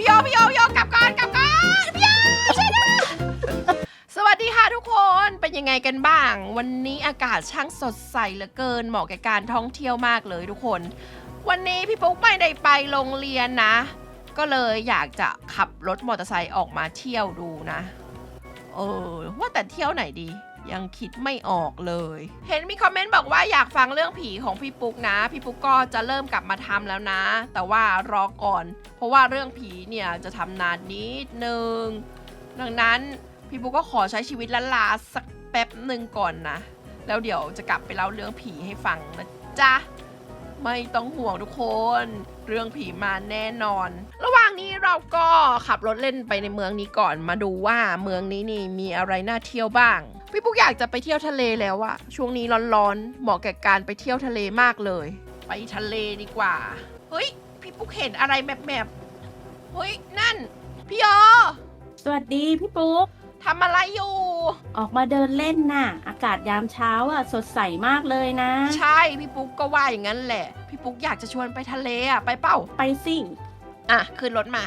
พี่โยพี่โยพี่โยกลับก่อนกลับก่อนพี่โยช่วยด้วยสวัสดีค่ะทุกคนเป็นยังไงกันบ้าง วันนี้อากาศช่างสดใสเหลือเกินเหมาะแก่การท่องเที่ยวมากเลยทุกคน วันนี้พี่ปุ๊กไม่ได้ไปโรงเรียนนะ ก็เลยอยากจะขับรถมอเตอร์ไซค์ออกมาเที่ยวดูนะ เออว่าแต่เที่ยวไหนดี ยังคิดไม่ออกเลย เห็นมีคอมเมนต์บอกว่าอยากฟังเรื่องผีของพี่ปุ๊กนะ พี่ปุ๊กก็จะเริ่มกลับมาทำแล้วนะ แต่ว่ารอก่อน เพราะว่าเรื่องผีเนี่ยจะทำนานนิดนึง ดังนั้นพี่ปุ๊กก็ขอใช้ชีวิตละลาสักแป๊บหนึ่งก่อนนะ แล้วเดี๋ยวจะกลับไปเล่าเรื่องผีให้ฟังนะจ๊ะไม่ต้องห่วงทุกคน เรื่องผีมาแน่นอน ระหว่างนี้เราก็ขับรถเล่นไปในเมืองนี้ก่อนมาดูว่าเมืองนี้นี่มีอะไรน่าเที่ยวบ้าง พี่ปุ๊กอยากจะไปเที่ยวทะเลแล้วอะช่วงนี้ร้อนๆ เหมาะแก่การไปเที่ยวทะเลมากเลย ไปทะเลดีกว่า เฮ้ย พี่ปุ๊กเห็นอะไรแมบๆเฮ้ย นั่น พี่โยสวัสดีพี่ปุ๊ก ทำอะไรอยู่ ออกมาเดินเล่นน่ะ อากาศยามเช้าอะ สดใสมากเลยนะ ใช่ พี่ปุ๊กก็ว่าอย่างนั้นแหละ พี่ปุ๊กอยากจะชวนไปทะเลอะไปเป้าไปสิอะขึ้นรถมา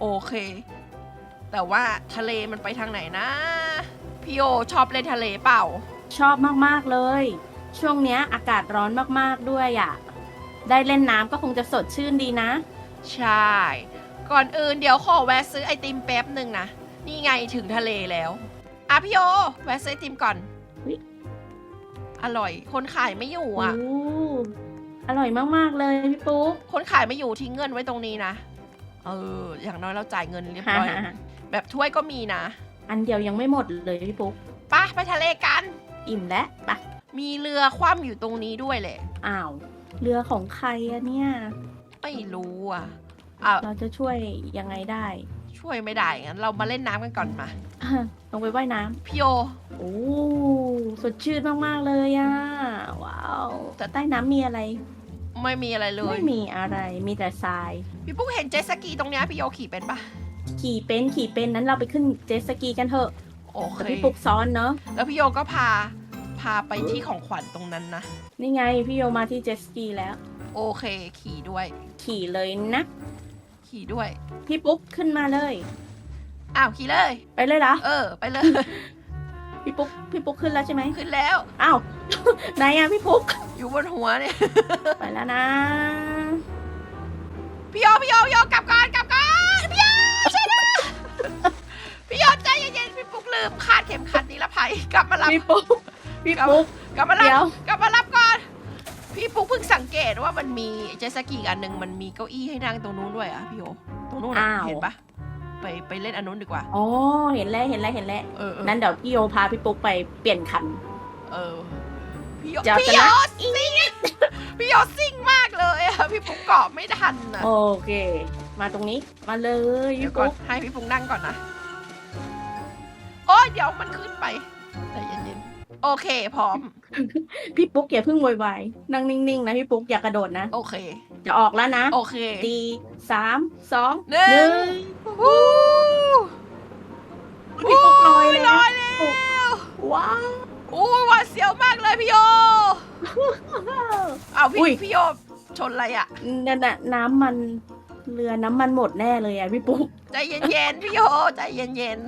โอเค แต่ว่าทะเลมันไปทางไหนนะ พี่โอชอบเล่นทะเลเปล่า ชอบมากๆเลย ช่วงเนี้ยอากาศร้อนมากๆด้วยอะ ได้เล่นน้ำก็คงจะสดชื่นดีนะ ใช่ ก่อนอื่นเดี๋ยวขอแวะซื้อไอติมแป๊บหนึ่งนะ นี่ไงถึงทะเลแล้ว อะพี่โอแวะซื้อไอติมก่อน อุ๊ย อร่อย คนขายไม่อยู่โอ้อะอร่อยมากๆเลยพี่ปุ๊กคนขายไม่อยู่ทิ้งเงินไว้ตรงนี้นะ เออ อย่างน้อยเราจ่ายเงินเรียบร้อย แบบถ้วยก็มีนะ อันเดียวยังไม่หมดเลยพี่ปุ๊กไปไปทะเลกัน อิ่มแล้วปะมีเรือคว่ำอยู่ตรงนี้ด้วยแหละอ้าว เรือของใครอะเนี่ย ไม่รู้อะอะเราจะช่วยยังไงได้ ช่วยไม่ได้งั้นเรามาเล่นน้ำกันก่อนมาอะลงไปว่ายน้ำพี่โอโอ้สดชื่นมากๆเลยอะว้าวแต่ใต้น้ำมีอะไร ไม่มีอะไรเลย ไม่มีอะไรมีแต่ทราย พี่ปุ๊กเห็นเจ็ตสกีตรงเนี้ยพี่โอขี่เป็นปะ ขี่เป็นขี่เป็นนั้นเราไปขึ้นเจ็ตสกีกันเถอะโอเคแต่พี่ปุกซ้อนเนอะแล้วพี่โอก็พาพาไปที่ของขวัญตรงนั้นนะ นี่ไงพี่โยมาที่เจ็ตสกีแล้ว โอเค ขี่ด้วย ขี่เลยนะ ขี่ด้วย พี่ปุ๊กขึ้นมาเลย อ้าวขี่เลย ไปเลยเหรอ เออ ไปเลย พี่ปุ๊กพี่ปุ๊กขึ้นแล้วใช่ไหมขึ้นแล้ว อ้าวไหนอะพี่ปุ๊ก อยู่บนหัวเนี่ย ไปแล้วนะ พี่โอพี่โอพี่โอกลับก่อนกลับ พี่โอใจเย็นๆพี่ปุ๊กลืมคาดเข็มขัดนิรภัยกลับมารับพี่ปุ๊กพี่ปุ๊ก กลับมารับเดี๋ยวกลับมารับก่อน พี่ปุ๊กเพิ่งสังเกตว่ามันมีเจตสกีอีกอันหนึ่งมันมีเก้าอี้ให้นั่งตรงนู้นด้วยอะพี่โอตรงนู้นอะอ้าว เห็นปะไปไปเล่นอันนู้นดีกว่า อ๋อเห็นแล้วเห็นแล้วเห็นแล้วเออเออนั้นเดี๋ยวพี่โยพาพี่ปุ๊กไปเปลี่ยนคัน เออพี่โอเดี๋ยวพี่จะโอนะ ซิ่งพี่โอซิ่งมากเลยอะพี่ปุ๊กเกาะไม่ทันนะโอเค มาตรงนี้มาเลยเดี๋ยพี่วก่อนปุ๊กให้พี่ปุ๊กนั่งก่อนนะโอ้ย เดี๋ยวมันขึ้นไปใจเย็นๆโอเค พร้อม พี่ปุ๊กอย่าเพิ่งโวยวายนั่งนิ่งๆนะพี่ปุ๊กอย่ากระโดดนะ โอเค จะออกแล้วนะโอเคดีสามสองหนึ่งหนึ่งวู้พี่ปุ๊กลอยลแล้อวยแล้วว้าวอู้หวาดเสียวมากเลยพี่โยเอาพี่อุ้ยพี่โยชนอะไรอะนั่นน่ะน้ำมันเรือน้ำมันหมดแน่เลยอะพี่ปุ๊กใจเย็นๆพี่โยใจเย็น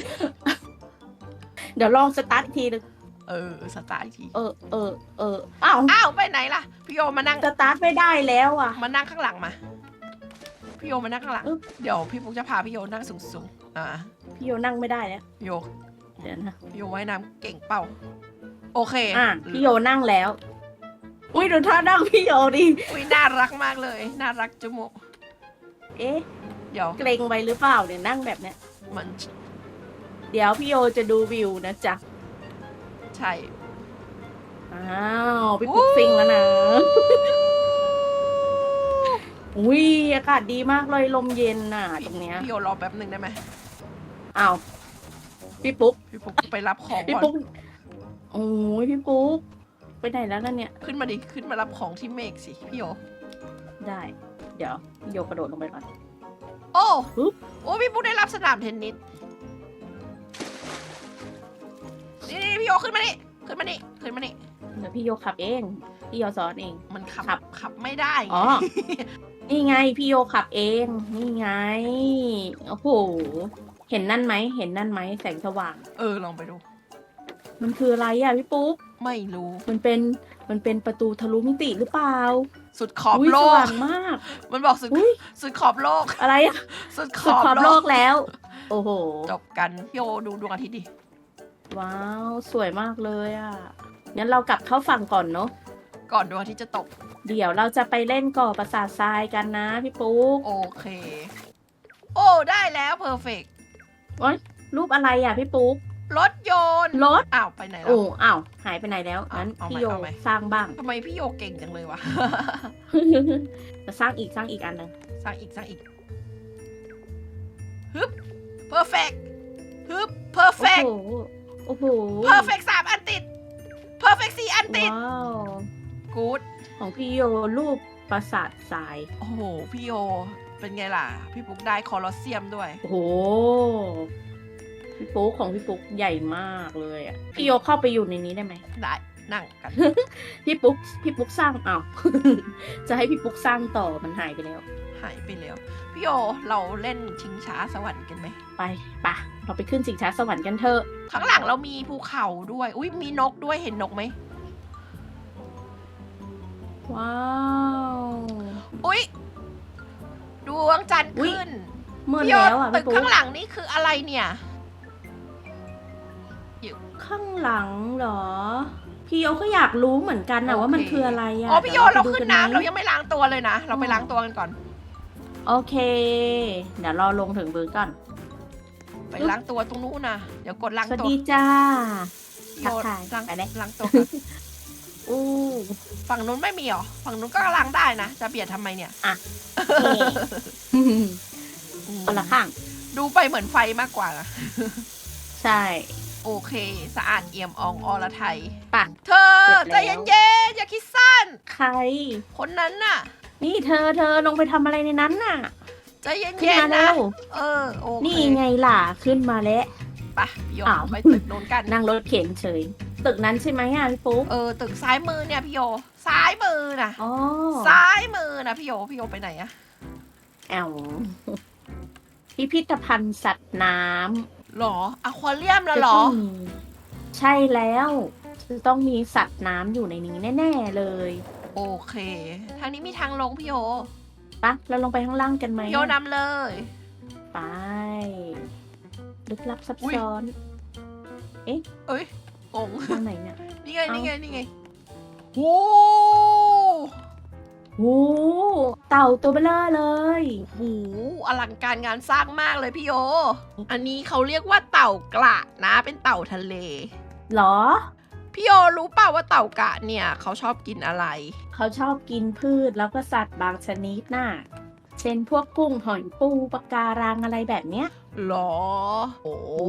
เดี๋ยวลองสตาร์ทอีกทีนึงๆเออสตาร์ทอีกทีเออเออเอออ้าวอ้าวไปไหนล่ะพี่โยมานั่งสตาร์ทไม่ได้แล้วอะ มานั่งข้างหลังมาพี่โยมานั่งข้างหลัง อึ๊บ เดี๋ยวพี่ปุ๊กจะพาพี่โยนั่งสูงๆอ่าพี่โยนั่งไม่ได้แล้วพี่โยเดี๋ยวนะพี่โยว่ายน้ำเก่งเปล่าโอเคอะพี่โยนั่งแล้ว อุ้ยดูท่านั่งพี่โยดิอุ้ยน่ารักมากเลยน่ารักจุมุเอ๊ะเดี๋ยว เกรงไปหรือเปล่าเนี่ยนั่งแบบเนี้ยมัน เดี๋ยวพี่โยจะดูวิวนะจ๊ะ ใช่ อ้าวพี่ปุ๊กฟิงแล้วนะ อุ้ยอากาศดีมากเลยลมเย็นน่ะ ตรงเนี้ยพี่โยรอแป๊บหนึ่งได้ไหมอ้าวพี่ปุ๊ก พี่ปุ๊กไปรับของพี่ก่อนปุ๊กโอ้ยพี่ปุ๊ก ไปไหนแล้วล่ะเนี่ย ขึ้นมาดิขึ้นมารับของที่เมฆสิพี่โยได้ เดี๋ยวพี่โยกระโดดลงไปก่อน โอ้ปึ๊บ โอ้พี่ปุ๊กได้รับสนามเทนนิส พี่โยขึ้นมานี่ขึ้นมานี่ขึ้นมานี่เดี๋ยวพี่โยขับเอง พี่โยสอนเอง มันขับขับ ขับไม่ได้ไงอ๋อ นี่ไงพี่โยขับเอง นี่ไง โอ้โห เห็นนั่นไหม เห็นนั่นไหมแสงสว่าง เออลองไปดู มันคืออะไรอะพี่ปุ๊ก ไม่รู้มันเป็น มันเป็นประตูทะลุมิติหรือเปล่าสุดขอบยโลสก ว่างมาก มันบอกสุด อุ้ยสุดขอบโลก อะไรอะสุดขสุดอบขอบโลโลกกแล้ว โอ้โห จบกันพี่โอดูดวงอาทิตย์ดิ ว้าว สวยมากเลยอะ งั้นเรากลับเข้าฝั่งก่อนเนาะ ก่อนดวงอาทิตย์จะตก เดี๋ยวเราจะไปเล่นก่อประสาททรายกันนะพี่ปุ๊กโอเค โอ้ ได้แล้วเพอร์เฟกโอ้ยรูปอะไรอะพี่ปุ๊ก รถยนต์รถ อ้าว ไปไหนแล้โอ้วอ้าวหายไปไหนแล้วเอางั้นเอาใหม่พี่โยเอาใหม่ สร้างบ้าง ทำไมพี่โยเก่งจังเลยวะ จะสร้างอีกสร้างอีกอันหนึ่งสร้างอีกสร้างอีกฮึบเพอร์เฟกฮึบเพอร์เฟโอ้กโห โอ้โหเพอร์เฟกสามอันติดเพอร์เฟกสี่อันติดว้าวกูดของพี่โยรูปปราสาททราย โอ้โห พี่โยเป็นไงล่ะ พี่ปุ๊กได้คอลอสเซียมด้วย โอ้โห พี่ปุ๊กของพี่ปุ๊กใหญ่มากเลยอะ พี่โยเข้าไปอยู่ในนี้ได้ไหม ได้นั่งกัน พี่ปุ๊กพี่ปุ๊กสร้างอ้าว จะให้พี่ปุ๊กสร้างต่อมันหายไปแล้ว หายไปแล้ว พี่โยเราเล่นชิงช้าสวรรค์กันไหม ไปปะเราไปขึ้นสิงช้าสวรรค์กันเถอะ ข้างหลังเรามีภูเขาด้วย อุ้ยมีนกด้วยเห็นนกไหม ว้าว อุ้ยดวงจันทร์อุ๊ย ขึ้นมืดพี่โยแล้วอะตึพี่กปุ๊กข้างหลังนี่คืออะไรเนี่ย ข้างหลังเหรอ พี่โยก็อยากรู้เหมือนกันนะโอเคว่ามันคืออะไรอะอ๋อพี่โยดี๋เราวไปดูขึ้นกัไหมน้ำเรายังไม่ล้างตัวเลยนะ เราไปล้างตัวกันก่อน โอเค เดี๋ยวรอลงถึงพื้นก่อน ไปล้างตัวตรงนู้นนะเดี๋ยวกดล้างสวัสตัวดีจ้าพี่โยทักทายล้างไปเลย ล้างตัวก่อนอู้ฝั่งนู้นไม่มีหรอ ฝั่งนู้นก็ล้างได้นะ จะเบียดทำไมเนี่ยเอ๊ะอืมคนละข้าง ดูไปเหมือนไฟมากกว่านะใช่ โอเค สะอาดเอี่ยมอ่องอรไทยปักเธอเสร็จใจแล้ว เย็นๆอย่าคิดสั้น ใคร คนนั้นน่ะ นี่เธอเธอลงไปทำอะไรในนั้นน่ะ ใจเย็ขึ้นนมาๆแล้นะวเออ โอเคนี่ไงล่ะขึ้นมาแล้ว ไปพี่โยอ้าว ไปตึกโน้นกัน นั่งรถเข็นเฉย ตึกนั้นใช่ไหมอะพี่ปุ๊กเออ ตึกซ้ายมือเนี่ยพี่โย ซ้ายมือน่ะอ๋อซ้ายมือนะพี่โย พี่โยไปไหนอะแอวพิพิธภัณฑ์สัตว์น้ำหรออะควาเรียมแล้วจะเหรต้อองมีใช่แล้ว จะต้องมีสัตว์น้ำอยู่ในนี้แน่ ๆ เลย โอเค ทางนี้มีทางลงพี่โยปะเราลงไปข้างล่างกันไหมพี่โยนำเลย ไป ลึกลับซับอุ๊ยซ้อนเอ้ยงงทางไหนเนี่ย นี่ไงเอ้านี่นี่ไง นี่ไงโอ้โอ้เต่าตัวเบลอเลยโหอลังการงานสร้างมากเลยพี่โย อันนี้เขาเรียกว่าเต่ากระนะ เป็นเต่าทะเลเหรอ พี่โยรู้เปล่าว่าเต่ากระเนี่ยเขาชอบกินอะไร เขาชอบกินพืชแล้วก็สัตว์บางชนิดน่ะ เช่นพวกกุ้งหอยปูปลาการังอะไรแบบเนี้ยหรอ โอ้โอ้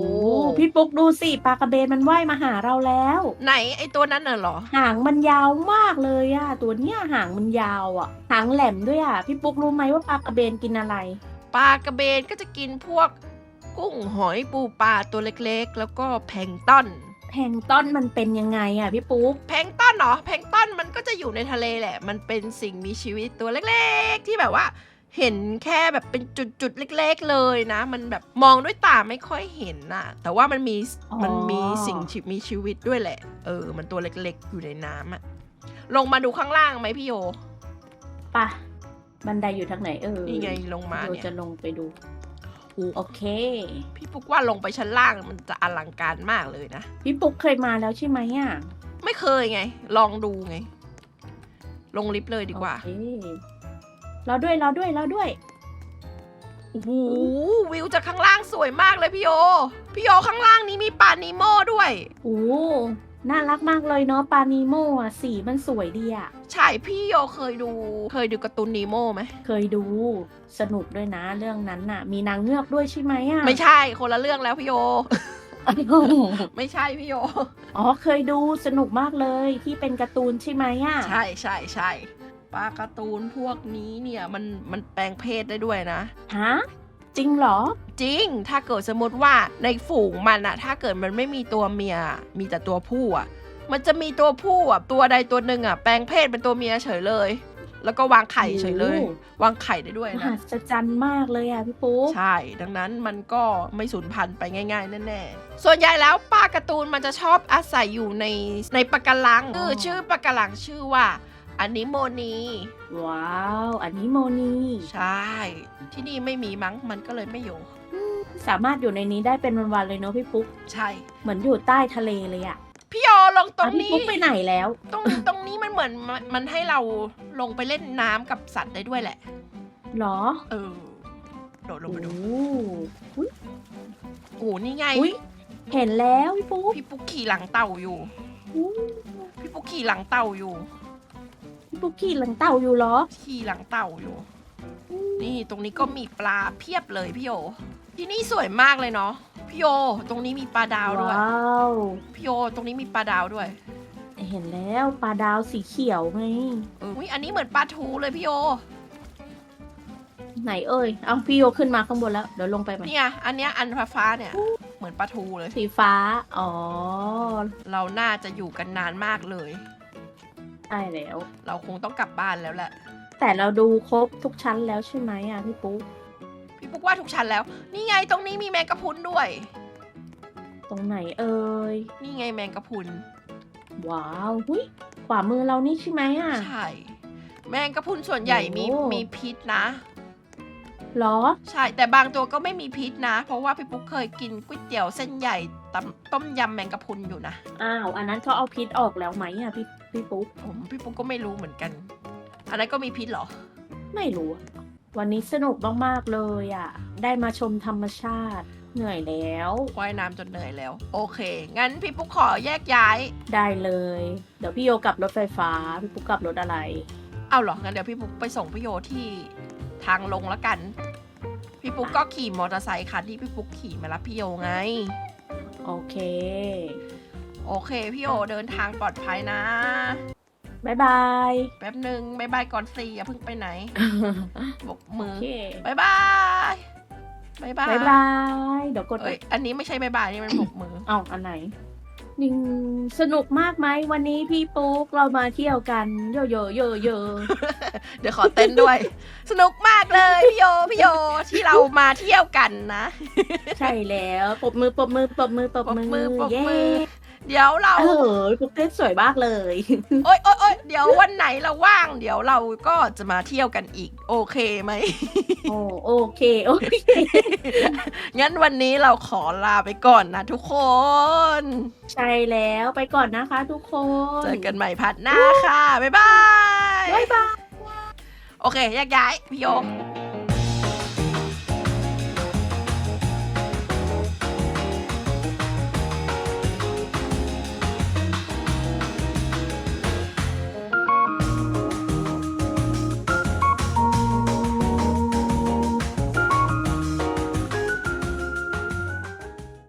พี่ปุ๊กดูสิปลากระเบนมันว่ายมาหาเราแล้ว ไหนไอตัวนั้นน่ะเหรอ หางมันยาวมากเลยอะตัวเนี้ยหางมันยาวอะหางแหลมด้วยอะพี่ปุ๊กรู้ไหมว่าปลากระเบนกินอะไร ปลากระเบนก็จะกินพวก กุ้งหอยปูปลาตัวเล็กๆ แล้วก็แพลงก์ต้น แพลงก์ต้นมันเป็นยังไงอะพี่ปุ๊ก แพลงก์ต้นเหรอแพลงก์ต้นมันก็จะอยู่ในทะเลแหละ มันเป็นสิ่งมีชีวิตตัวเล็กๆ ที่แบบว่า เห็นแค่แบบเป็นจุดๆ เล็กๆเลยนะ มันแบบมองด้วยตาไม่ค่อยเห็นน่ะ แต่ว่ามันมีอ๋อ มันมีสิ่งชีมีชีวิตด้วยแหละ เออ มันตัวเล็กๆ อยู่ในน้ำอะลงมาดูข้างล่างไหมพี่โย ปะบันไดอยู่ทางไหนเออนี่ไงลงมาเราเนี่ย จะลงไปดู โอเค พี่ปุ๊กว่าลงไปชั้นล่างมันจะอลังการมากเลยนะ พี่ปุ๊กเคยมาแล้วใช่ไหมอะไม่เคยไง ลองดูไง ลงลิฟต์เลยดีกว่า โอเคเราด้วยเราด้วยเราด้วยโอ้โหวิวจากข้างล่างสวยมากเลยพี่โย พี่โยข้างล่างนี้มีปลานิโม่ด้วย โอ้ น่ารักมากเลยเนาะปลานีโมอะสีมันสวยดีอะ ใช่พี่โยเคยดู เคยดูการ์ตูนนีโม่ไหม เคยดูสนุกด้วยนะเรื่องนั้นน่ะ มีนางเงือกด้วยใช่ไหมอะไม่ใช่คนละเรื่องแล้วพี่โย ไม่ใช่พี่โย อ๋อเคยดูสนุกมากเลยที่เป็นการ์ตูนใช่ไหมอะใช่ใช่ใช่ปลาการ์ตูนพวกนี้เนี่ยมันมันแปลงเพศได้ด้วยนะ ฮะ จริงเหรอ จริง ถ้าเกิดสมมติว่าในฝูงมันอะถ้าเกิดมันไม่มีตัวเมีย มีแต่ตัวผู้อะมันจะมีตัวผู้อะตัวใดตัวหนึ่งอะแปลงเพศเป็นตัวเมียเฉยเลย แล้วก็วางไข่เฉยเลยโอ้วางไข่ได้ด้วยมนะหัศจรรย์มากเลยอะพี่ปุ๊กใช่ ดังนั้นมันก็ไม่สูญพันธุ์ไปง่ายๆแน่ๆส่วนใหญ่แล้วปลาการ์ตูนมันจะชอบอาศัยอยู่ในในปะการังคือชื่อปะการังชื่อว่า อันนี้โมนี ว้าว อันนี้โมนีใช่ ที่นี่ไม่มีมั้งมันก็เลยไม่อยู่ สามารถอยู่ในนี้ได้เป็นวันๆเลยเนาะพี่ปุ๊ก ใช่ เหมือนอยู่ใต้ทะเลเลยอะพี่โยลงตรงอะพี่นี้ปุ๊กไปไหนแล้ว ตรงตรงนี้มันเหมือนมันมันให้เราลงไปเล่นน้ำกับสัตว์ได้ด้วยแหละ หรอเออโดดลงโอ้ไปดูอุ๊ยโอ้นี่ไง อุ๊ยเห็นแล้วพี่ปุ๊กพี่ปุ๊กขี่หลังเต่าอยู่อุ๊ยพี่ปุ๊กขี่หลังเต่าอยู่ พี่ปุ๊กขี่หลังเต่าอยู่เหรอ ขี่หลังเต่าอยู่ นี่ตรงนี้ก็มีปลาเพียบเลยพี่โยที่นี่สวยมากเลยเนาะพี่โยตรงนี้มีปลาดาวด้วยว้าวพี่โยตรงนี้มีปลาดาวด้วยเห็นแล้วปลาดาวสีเขียวไงเอออุ๊ยอันนี้เหมือนปลาทูเลยพี่โยไหนเอ่ยเอาพี่โยขึ้นมาข้างบนแล้วเดี๋ยวลงไปใหม่เนี่ยอันเนี้ยอันฟ้าๆเนี่ย เหมือนปลาทูเลย สีฟ้า อ๋อ เราน่าจะอยู่กันนานมากเลย ใช่แล้ว เราคงต้องกลับบ้านแล้วแหละ แต่เราดูครบทุกชั้นแล้วใช่ไหมอะพี่ปุ๊กพี่ปุ๊กว่าทุกชั้นแล้ว นี่ไงตรงนี้มีแมงกะพรุนด้วย ตรงไหนเอ่ยนี่ไงแมงกะพรุนว้าวหุยขวามือเรานี่ใช่ไหมอะ ใช่ แมงกะพรุนส่วนใหญ่มีโอ้ มีพิษนะเหรอ ใช่แต่บางตัวก็ไม่มีพิษนะ เพราะว่าพี่ปุ๊กเคยกินก๋วยเตี๋ยวเส้นใหญ่ตำต้มยำแมงกะพรุนอยู่นะ อ้าว อันนั้นเขาเอาพิษออกแล้วไหมอะพี่ พี่ปุ๊กผมพี่ปุ๊กก็ไม่รู้เหมือนกัน อันนั้นก็มีพิษเหรอ ไม่รู้อะวันนี้สนุกมากๆเลยอะ ได้มาชมธรรมชาติ เหนื่อยแล้ว ว่ายน้ำจนเหนื่อยแล้ว โอเค งั้นพี่ปุ๊กขอแยกย้าย ได้เลย เดี๋ยวพี่โยกลับรถไฟฟ้า พี่ปุ๊กกลับรถอะไร เอาเหรอ งั้นเดี๋ยวพี่ปุ๊กไปส่งพี่โยที่ทางลงแล้วกัน พี่ปุ๊กก็ขี่มอเตอร์ไซค์คันที่พี่ปุ๊กขี่มารับพี่โยไง โอเค โอเค พี่โยเดินทางปลอดภัยนะบ๊ายบาย แป๊บหนึ่งบายบายก่อนสิอย่าเพิ่งไปไหนบกมืโออเค บายบายบายบายบ๊ายบาย เดี๋ยวกดเอ้ยอันนี้ไม่ใช่บายบายนี่มันบกมือ เอ้าอันไหนนิงสนุกมากไหมวันนี้พี่ปุ๊กเรามาเที่ยวกันโยโยโยโยเดี๋ยวขอเต้นด้วย สนุกมากเลยพี่โยพี่โยที่เรามาเที่ยวกันนะ ใช่แล้วปรบมือปรบมือปรบมือปรบปรบมือปรบเย้มือ เดี๋ยวเรา เออปุ๊กเต้นสวยมากเลย โอ๊ยโอ๊ยโอ๊ยเดี๋ยววันไหนเราว่าง เดี๋ยวเราก็จะมาเที่ยวกันอีก โอเคไหม โอ้โอเค โอเค งั้นวันนี้เราขอลาไปก่อนนะทุกคน ใช่แล้วไปก่อนนะคะทุกคนเจอกันใหม่พัดหน้าค่ะ บ๊ายบาย บ๊ายบาย โอเคแยกย้าย พี่โยบ